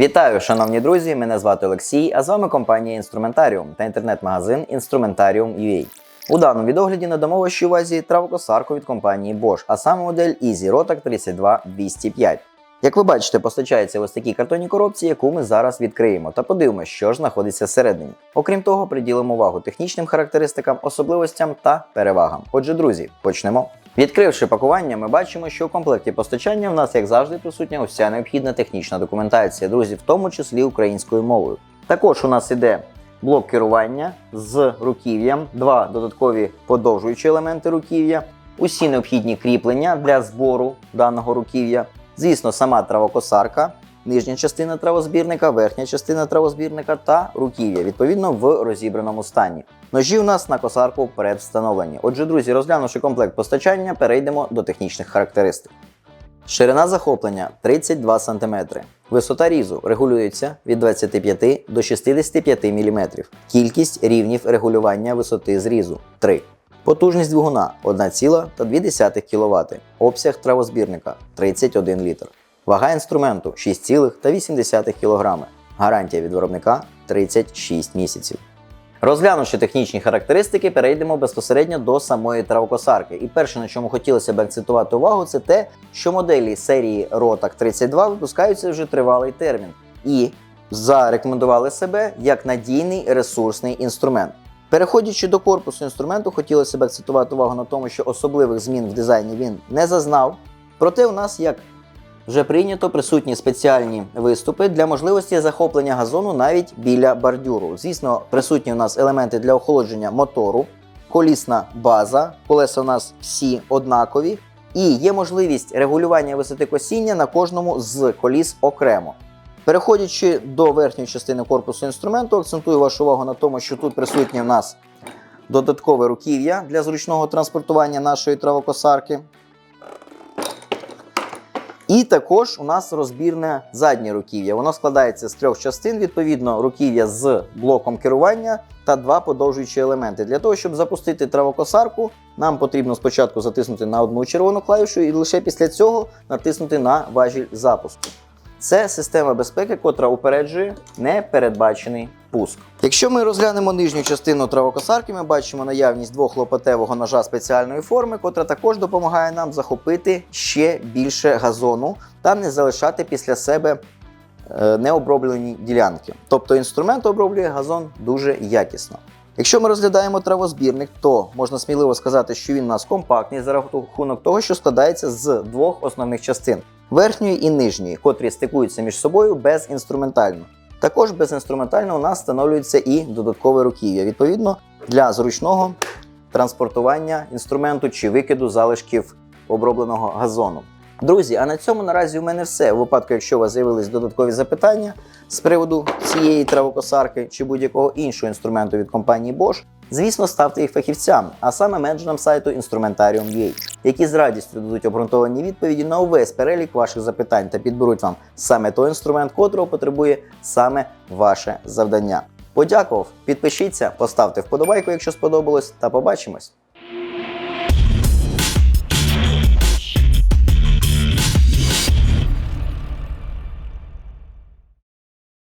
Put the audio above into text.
Вітаю, шановні друзі! Мене звати Олексій, а з вами компанія Інструментаріум та інтернет-магазин Instrumentarium.ua. У даному відогляді надамо вашій увазі травокосарку від компанії Bosch, а саме модель Easy Rotac 32205. Як ви бачите, постачається ось такій картонній коробці, яку ми зараз відкриємо, та подивимося, що ж знаходиться всередині. Окрім того, приділимо увагу технічним характеристикам, особливостям та перевагам. Отже, друзі, почнемо. Відкривши пакування, ми бачимо, що у комплекті постачання в нас, як завжди, присутня уся необхідна технічна документація, друзі, в тому числі українською мовою. Також у нас іде блок керування з руків'ям, два додаткові подовжуючі елементи руків'я, усі необхідні кріплення для збору даного руків'я. Звісно, сама травокосарка, нижня частина травозбірника, верхня частина травозбірника та руків'я, відповідно в розібраному стані. Ножі у нас на косарку предвстановлені. Отже, друзі, розглянувши комплект постачання, перейдемо до технічних характеристик. Ширина захоплення 32 см. Висота різу регулюється від 25 до 65 мм. Кількість рівнів регулювання висоти зрізу 3. Потужність двигуна 1,2 кВт. Обсяг травозбірника 31 літр. Вага інструменту 6,8 кг. Гарантія від виробника 36 місяців. Розглянувши технічні характеристики, перейдемо безпосередньо до самої травокосарки. І перше, на чому хотілося б акцентувати увагу, це те, що моделі серії Rotac 32 випускаються вже тривалий термін і зарекомендували себе як надійний ресурсний інструмент. Переходячи до корпусу інструменту, хотілося б акцентувати увагу на тому, що особливих змін в дизайні він не зазнав. Проте у нас, як вже прийнято, присутні спеціальні виступи для можливості захоплення газону навіть біля бордюру. Звісно, присутні у нас елементи для охолодження мотору, колісна база, колеса у нас всі однакові, і є можливість регулювання висоти косіння на кожному з коліс окремо. Переходячи до верхньої частини корпусу інструменту, акцентую вашу увагу на тому, що тут присутнє у нас додаткове руків'я для зручного транспортування нашої травокосарки. І також у нас розбірне заднє руків'я. Воно складається з трьох частин, відповідно, руків'я з блоком керування та два подовжуючі елементи. Для того, щоб запустити травокосарку, нам потрібно спочатку затиснути на одну червону клавішу і лише після цього натиснути на важіль запуску. Це система безпеки, котра упереджує непередбачений пуск. Якщо ми розглянемо нижню частину травокосарки, ми бачимо наявність двохлопатевого ножа спеціальної форми, котра також допомагає нам захопити ще більше газону та не залишати після себе е, необроблені ділянки. Тобто інструмент оброблює газон дуже якісно. Якщо ми розглядаємо травозбірник, то можна сміливо сказати, що він у нас компактний за рахунок того, що складається з двох основних частин верхньої і нижньої, котрі стикуються між собою безінструментально. Також безінструментально у нас встановлюється і додаткове руків'я, відповідно для зручного транспортування інструменту чи викиду залишків обробленого газону. Друзі, а на цьому наразі у мене все. У випадку, якщо у вас з'явились додаткові запитання з приводу цієї травокосарки чи будь-якого іншого інструменту від компанії Bosch, звісно, ставте їх фахівцям, а саме менеджерам сайту Instrumentarium.ua, які з радістю дадуть обґрунтовані відповіді на увесь перелік ваших запитань та підберуть вам саме той інструмент, котрого потребує саме ваше завдання. Подякував, підпишіться, поставте вподобайку, якщо сподобалось, та побачимось!